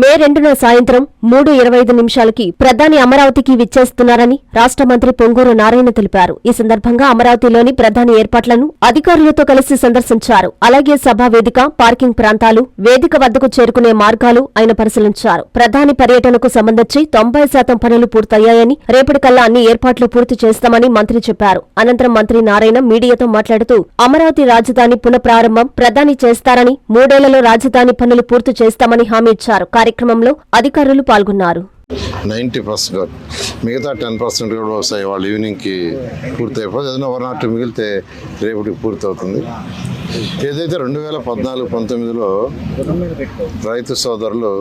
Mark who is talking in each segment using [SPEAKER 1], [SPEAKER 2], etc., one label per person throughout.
[SPEAKER 1] మే రెండున సాయంత్రం మూడు ఇరవై ఐదు నిమిషాలకి ప్రధాని అమరావతికి విచ్చేస్తున్నారని రాష్ట్ర మంత్రి పొంగూరు నారాయణ తెలిపారు. ఈ సందర్భంగా అమరావతిలోని ప్రధాని ఏర్పాట్లను అధికారులతో కలిసి సందర్శించారు. అలాగే సభా వేదిక పార్కింగ్ ప్రాంతాలు వేదిక వద్దకు చేరుకునే మార్గాలు ఆయన పరిశీలించారు. ప్రధాని పర్యటనకు సంబంధించి తొంభై శాతం పనులు పూర్తయ్యాయని రేపటికల్లా అన్ని ఏర్పాట్లు పూర్తి చేస్తామని మంత్రి చెప్పారు. అనంతరం మంత్రి నారాయణ మీడియాతో మాట్లాడుతూ అమరావతి రాజధాని పునఃప్రారంభం ప్రధాని చేస్తారని మూడేళ్ళలో రాజధాని పనులు పూర్తి చేస్తామని హామీ ఇచ్చారు. కార్యక్రమంలో అధికారులు పాల్గొన్నారు.
[SPEAKER 2] Ninety percent. మిగతా టెన్ పర్సెంట్ కూడా వస్తాయి వాళ్ళు ఈవినింగ్కి పూర్తి అయిపోతుంది ఏదైనా వన్ నాట్ మిగిలితే రేపటికి పూర్తి అవుతుంది ఏదైతే రెండు వేల పద్నాలుగు పంతొమ్మిదిలో రైతు సోదరులు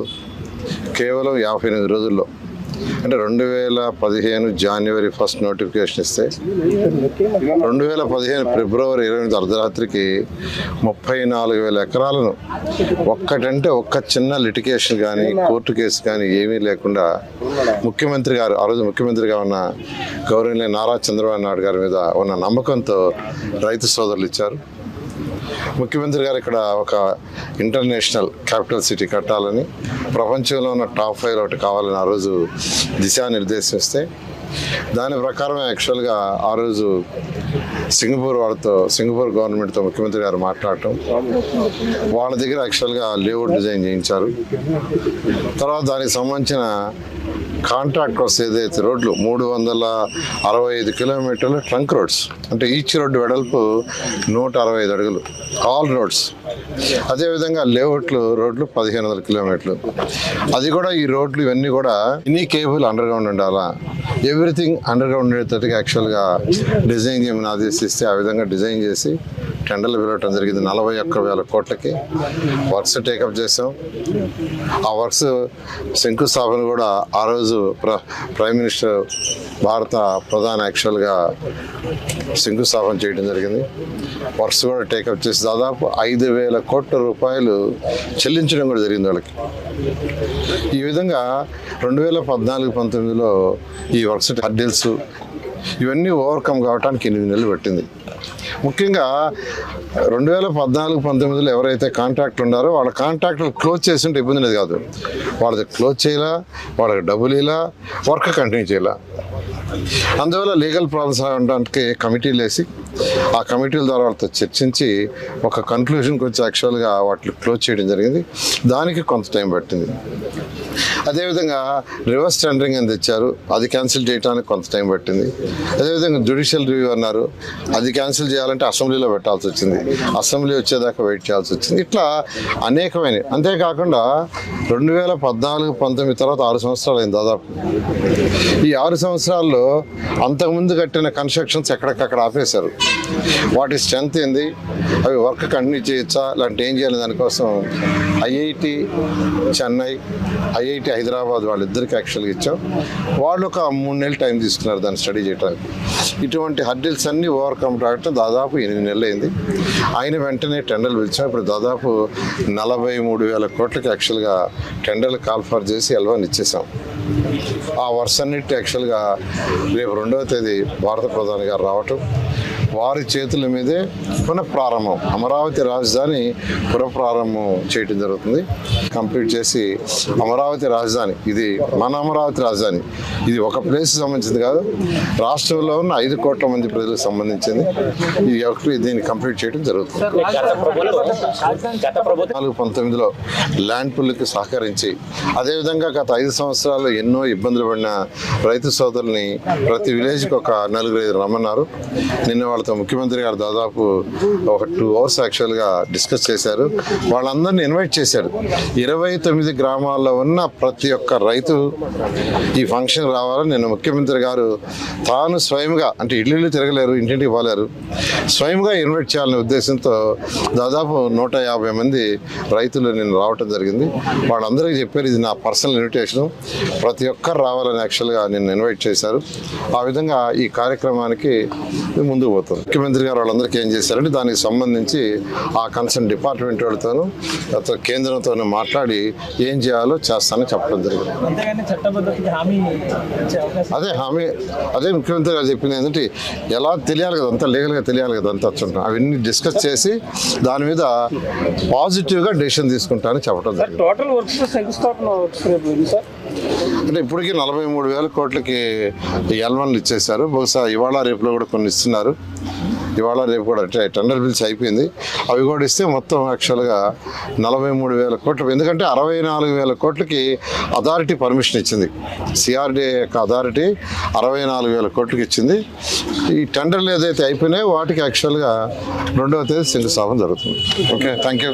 [SPEAKER 2] కేవలం యాభై ఎనిమిది రోజుల్లో అంటే రెండు వేల పదిహేను జనవరి ఫస్ట్ నోటిఫికేషన్ ఇస్తే రెండు వేల పదిహేను ఫిబ్రవరి ఇరవై ఎనిమిది అర్ధరాత్రికి ముప్పై నాలుగు వేల ఎకరాలను ఒక్కటంటే ఒక్క చిన్న లిటిగేషన్ కానీ కోర్టు కేసు కానీ ఏమీ లేకుండా ముఖ్యమంత్రి గారు ఆ రోజు ముఖ్యమంత్రిగా ఉన్న గౌరవనీయ నారా చంద్రబాబు నాయుడు గారి మీద ఉన్న నమ్మకంతో రైతు సోదరులు ఇచ్చారు. ముఖ్యమంత్రి గారు ఇక్కడ ఒక ఇంటర్నేషనల్ క్యాపిటల్ సిటీ కట్టాలని ప్రపంచంలో ఉన్న టాప్ ఫైవ్ ఒకటి కావాలని ఆ రోజు దిశానిర్దేశం ఇస్తే దాని ప్రకారం యాక్చువల్గా ఆ రోజు సింగపూర్ వాళ్ళతో సింగపూర్ గవర్నమెంట్తో ముఖ్యమంత్రి గారు మాట్లాడటం. వాళ్ళ దగ్గర యాక్చువల్గా లేఅవుట్ డిజైన్ చేయించారు. తర్వాత దానికి సంబంధించిన కాంట్రాక్ట్ వస్తే ఏదైతే రోడ్లు మూడు వందల అరవై ఐదు కిలోమీటర్లు ట్రంక్ రోడ్స్. అంటే ఈచ్ రోడ్డు వెడల్పు నూట అరవై ఐదు అడుగులు. All roads. అదేవిధంగా లేఅవుట్లు రోడ్లు పదిహేను వందల కిలోమీటర్లు. అది కూడా ఈ రోడ్లు ఇవన్నీ కూడా ఎనీ కేబుల్ అండర్ గ్రౌండ్ ఉండాలా? ఎవ్రీథింగ్ అండర్ గ్రౌండ్ ఉండేటట్టుగా యాక్చువల్గా డిజైన్ చేయమని ఆదేశిస్తే ఆ విధంగా డిజైన్ చేసి టెండర్లు పిలవటం జరిగింది. నలభై ఒక్క వేల కోట్లకి వర్క్స్ టేకప్ చేసాం ఆ వర్క్స్ శంకుస్థాపన కూడా ఆ రోజు ప్ర ప్రైమ్ మినిస్టర్ భారత ప్రధాన యాక్చువల్గా శంకుస్థాపన చేయడం జరిగింది. వర్క్స్ కూడా టేకప్ చేసి దాదాపు ఐదు వేల కోట్ల రూపాయలు చెల్లించడం కూడా జరిగింది వాళ్ళకి. ఈ విధంగా రెండు వేల పద్నాలుగు పంతొమ్మిదిలో ఈ వర్క్స్ హర్డిల్స్ ఇవన్నీ ఓవర్కమ్ కావడానికి ఎనిమిది నెలలు పట్టింది. ముఖ్యంగా రెండు వేల పద్నాలుగు పంతొమ్మిదిలో ఎవరైతే కాంట్రాక్ట్ ఉన్నారో వాళ్ళ కాంట్రాక్టులు క్లోజ్ చేసింటే ఇబ్బంది లేదు కాదు. వాళ్ళది క్లోజ్ చేయాలా? వాళ్ళకి డబ్బులు ఇలా వర్క్ కంటిన్యూ చేయాలా? అందువల్ల లీగల్ ప్రాబ్లమ్స్ ఉండడానికి కమిటీలు వేసి ఆ కమిటీల ద్వారా వాళ్ళతో చర్చించి ఒక కన్క్లూషన్కి వచ్చి యాక్చువల్గా వాటిని క్లోజ్ చేయడం జరిగింది. దానికి కొంత టైం పట్టింది. అదేవిధంగా రివర్స్ టెండరింగ్ అని తెచ్చారు. అది క్యాన్సిల్ చేయడానికి కొంత టైం పట్టింది. అదేవిధంగా జ్యుడిషియల్ రివ్యూ అన్నారు. అది క్యాన్సిల్ చేయాలంటే అసెంబ్లీలో పెట్టాల్సి వచ్చింది. అసెంబ్లీ వచ్చేదాకా వెయిట్ చేయాల్సి వచ్చింది. ఇట్లా అనేకమైన అంతేకాకుండా రెండు వేల పద్నాలుగు పంతొమ్మిది తర్వాత ఆరు సంవత్సరాలు అయింది దాదాపు. ఈ ఆరు సంవత్సరాల్లో అంతకుముందు కట్టిన కన్స్ట్రక్షన్స్ ఎక్కడికక్కడ ఆపేశారు. వాటి స్ట్రెంత్ ఏంది? అవి వర్క్ కంటిన్యూ చేయొచ్చా? లేదంటే ఏం చేయాలి? దానికోసం ఐఐటి చెన్నై ఐఐటి హైదరాబాద్ వాళ్ళిద్దరికి యాక్చువల్గా ఇచ్చాం. వాళ్ళు ఒక మూడు నెలలు టైం తీసుకున్నారు దాన్ని స్టడీ చేయడానికి ఇటువంటి హర్డిల్స్ అన్నీ ఓవర్కమ్ కావటం దాదాపు ఎనిమిది నెలలు అయింది ఆయన వెంటనే టెండర్లు పిలిచాం. ఇప్పుడు దాదాపు నలభై మూడు వేల కోట్లకి యాక్చువల్గా టెండర్లు కాల్ఫర్ చేసి ఎల్వన్ ఇచ్చేసాం. ఆ వర్షన్నిటి యాక్చువల్గా రేపు రెండవ తేదీ భారత ప్రధాని గారు రావటం వారి చేతుల మీదే పునఃప్రారంభం. అమరావతి రాజధాని పునఃప్రారంభం చేయడం జరుగుతుంది. కంప్లీట్ చేసి అమరావతి రాజధాని ఇది మన అమరావతి రాజధాని. ఇది ఒక ప్లేస్ సంబంధించింది కాదు రాష్ట్రంలో ఉన్న ఐదు కోట్ల మంది ప్రజలకు సంబంధించింది. ఇది ఒకటి దీన్ని కంప్లీట్ చేయడం జరుగుతుంది. నాలుగు పంతొమ్మిదిలో ల్యాండ్ పుల్కి సహకరించి అదేవిధంగా గత ఐదు సంవత్సరాలు ఎన్నో ఇబ్బందులు పడిన రైతు సోదరుల్ని ప్రతి విలేజ్కి ఒక నలుగురు ఐదు రమ్మన్నారు. నిన్న వాళ్ళతో ముఖ్యమంత్రి గారు దాదాపు ఒక టూ అవర్స్ యాక్చువల్గా డిస్కస్ చేశారు. వాళ్ళందరినీ ఇన్వైట్ చేశారు. ఇరవై తొమ్మిది గ్రామాల్లో ఉన్న ప్రతి ఒక్క రైతు ఈ ఫంక్షన్ రావాలని నిన్న ముఖ్యమంత్రి గారు తాను స్వయంగా అంటే ఇల్లు తిరగలేరు ఇంటింటికి పోలేరు. స్వయంగా ఇన్వైట్ చేయాలనే ఉద్దేశంతో దాదాపు నూట యాభై మంది రైతులు నేను రావటం జరిగింది. వాళ్ళందరికీ చెప్పారు ఇది నా పర్సనల్ ఇన్విటేషన్ ప్రతి ఒక్కరు రావాలని యాక్చువల్గా నేను ఇన్వైట్ చేశారు. ఆ విధంగా ఈ కార్యక్రమానికి ముందుకు పోతుంది అవుతుంది ముఖ్యమంత్రి గారు వాళ్ళందరికీ ఏం చేశారంటే దానికి సంబంధించి ఆ కన్సర్న్ డిపార్ట్మెంట్ వాళ్ళతోనూ తర్వాత కేంద్రంతో మాట్లాడి ఏం చేయాలో చేస్తానని చెప్పడం జరిగింది.
[SPEAKER 3] అంతేగాని చట్టబద్ధతకి హామీ ఇచ్చే అవకాశం
[SPEAKER 2] అదే హామీ అదే ముఖ్యమంత్రి గారు చెప్పింది ఏంటంటే ఎలా తెలియాలి కదా అంతా లీగల్గా తెలియాలి కదా అంతా వచ్చుంటాం అవన్నీ డిస్కస్ చేసి దాని మీద పాజిటివ్గా డెసిషన్ తీసుకుంటానని చెప్పడం జరిగింది.
[SPEAKER 3] టోటల్ వర్క్స్ శంకుస్థాపన వర్క్స్ రేపు ఉంది సార్?
[SPEAKER 2] అంటే ఇప్పటికీ నలభై మూడు వేల కోట్లకి ఎల్వన్లు ఇచ్చేశారు. బహుశా ఇవాళ రేపులో కూడా కొన్ని ఇస్తున్నారు. ఇవాళ రేపు కూడా అంటే టెండర్ బిల్స్ అయిపోయింది. అవి కూడా ఇస్తే మొత్తం యాక్చువల్గా నలభై మూడు వేల కోట్లు. ఎందుకంటే అరవై నాలుగు వేల కోట్లకి అథారిటీ పర్మిషన్ ఇచ్చింది. సిఆర్డీఏ యొక్క అథారిటీ అరవై నాలుగు వేల కోట్లకి ఇచ్చింది. ఈ టెండర్లు ఏదైతే అయిపోయినాయో వాటికి యాక్చువల్గా రెండవ తేదీ శంకుస్థాపన జరుగుతుంది. Okay thank you